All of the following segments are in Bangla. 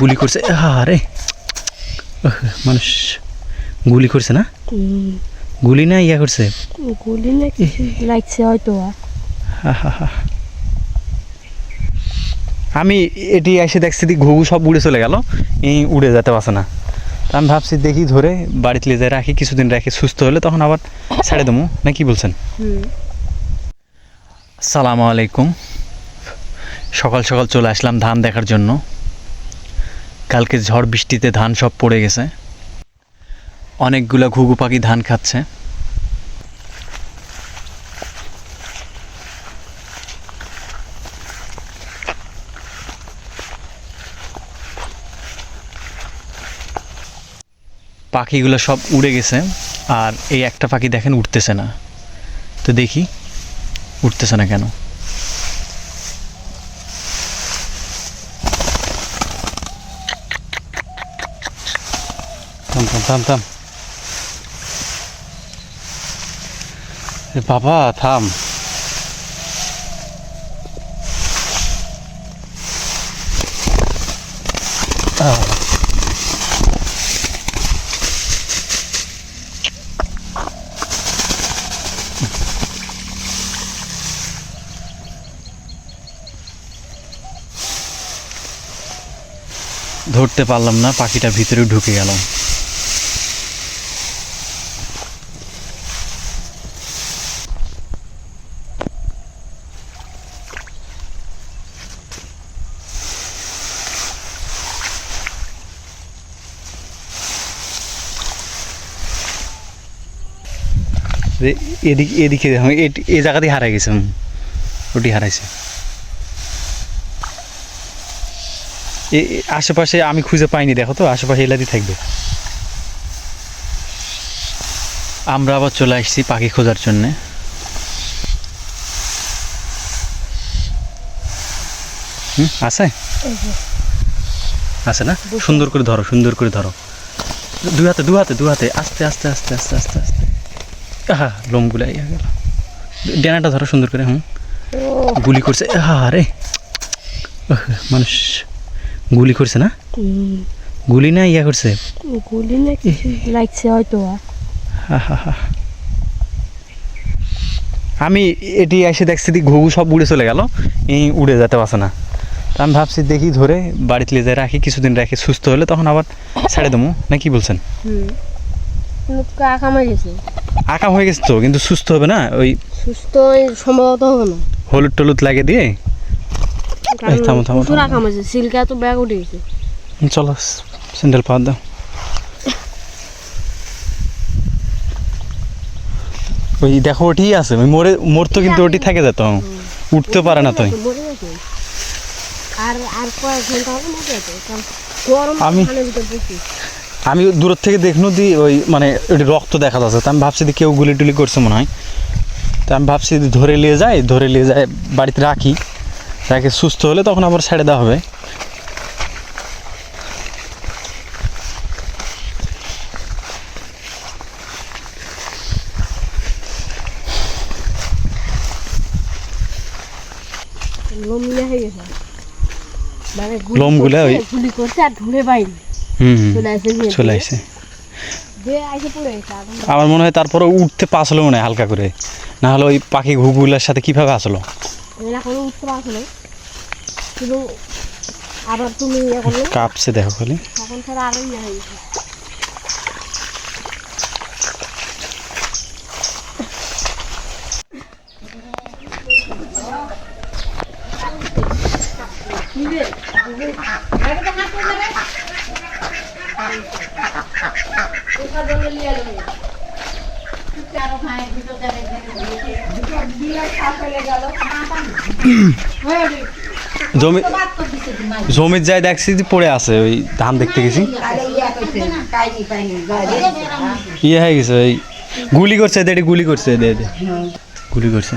গুলি করছে। আরে। মানুষ গুলি করছে না? গুলি না ইয়া করছে? গুলি লাগছে হয়তো। আমি এটি এসে দেখছি দি ঘুঘু সব উড়ে চলে গেল। এই উড়ে যেতে পারছে না। তা আমি ভাবছি দেখি ধরে বাড়িতে নিয়ে যায় রাখি কিছুদিন রাখি সুস্থ হলে তখন আবার ছেড়ে দেবো। না কি বলছেন? সালামু আলাইকুম। সকাল সকাল চলে আসলাম ধান দেখার জন্য। কালকে ঝড় বৃষ্টিতে ধান সব পড়ে গেছে। অনেকগুলো ঘুঘু পাখি ধান খাচ্ছে। পাখিগুলো সব উড়ে গেছে, আর এই একটা পাখি দেখেন উঠতেছে না। তো দেখি উঠতেছে না কেন? থাম থাম থাম থাম এ বাবা থাম আহ। ধরতে পারলাম না, পাখিটা ভিতরে ঢুকে গেল এ- এদিকে এদিকে এ- এই জায়গাতেই হারাই গেছে। ওটি হারাইছে। আশেপাশে আমি খুঁজে পাইনি, দেখো তো, আশেপাশে এলাদি থাকবে। আমরা আবার চলে আসছি পাখি খোঁজার জন্যে। আছে? আছে না? সুন্দর করে ধরো, সুন্দর করে ধরো। দু হাতে দু হাতে দু হাতে, আস্তে আস্তে আস্তে আস্তে আস্তে আস্তে। আহা লোমগুলা ইয়া গেল। ডেনাটা ধরো সুন্দর করে হুম। গুলি করছে আরে ওহ, মানুষ গুলি করছে না? গুলি না ইয়া করছে? গুলি না লাগছে হয়তো। হা, হা, হা। আমি এটি এসে দেখছি দি ঘুঘু সব উড়ে চলে গেল। এই উড়ে যেতে পারছে না। আমি ভাবছি দেখি ধরে বাড়িতে নিয়ে যায় রাখি কিছুদিন রাখি সুস্থ হলে তখন আবার ছেড়ে দেবো। না কি বলছেন গেছে। আকাম হয়ে গেছে তো কিন্তু সুস্থ হবে না? ওই সুস্থ সম্ভবত হবে না। হলুদ টলুদ লাগিয়ে দিয়ে? থামো, থামো, আকাম আছে সিলকা তো ব্যাগ উঠে গেছে। চলো স্যান্ডেল পাওয়া দাও। ওই দেখো ওটি আছে। ওই মোড় তো কিন্তু ওটি থাকে যেত। উঠতে পারে না তো। আর আর কয়েক ঘণ্টা হবে মরে আমি- আমি দূর থেকে দেখনু দি ওই মানে ওটি রক্ত দেখা যাচ্ছে। তা আমি ভাবছি দি কেউ গুলি টুলি করছে মনে হয়। তা আমি ভাবছি ধরে নিয়ে যাই ধরে নিয়ে যায় বাড়িতে রাখি। রাখি সুস্থ হলে তখন আবার ছেড়ে দেওয়া হবে। লোম গেছে। মানে গুলি লোমগুলা ওই- গুলি করছে আর ধরে পাইনি। হুম চলে আসে এখন আমার মনে হয় তারপরে উঠতে পাস হলো মনে হয় হালকা করে। না হলে ওই পাখি ঘুঘুগুলার সাথে কীভাবে আসলো? এখন আবার তুমি ইয়ে কাঁপছে দেখো খালি। তখন ছাড়া আরও ইয়ে জমি জমির যাই দেখছি যে পড়ে আছে ওই ধান দেখতে গেছি। ইয়ে হয়ে গেছে ওই গুলি করছে দে এটি গুলি করছে দে দে গুলি করছে।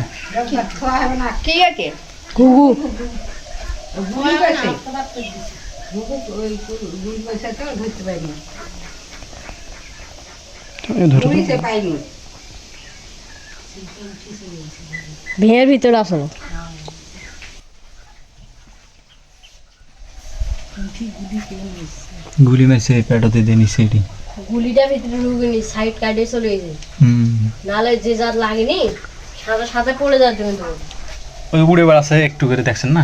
ভেঙের ভিতরে আসলো গুলি মেসে পেটা দিয়ে দেনি সেটি গুলিটা ভিতরে ঢুকে নি সাইড কাটে চলে গেছে। নালে যে জাত লাগেনি সাদা সাদা পড়ে যাচ্ছে কিন্তু। ওই উড়ে বেড়াছে একটু করে দেখছেন না?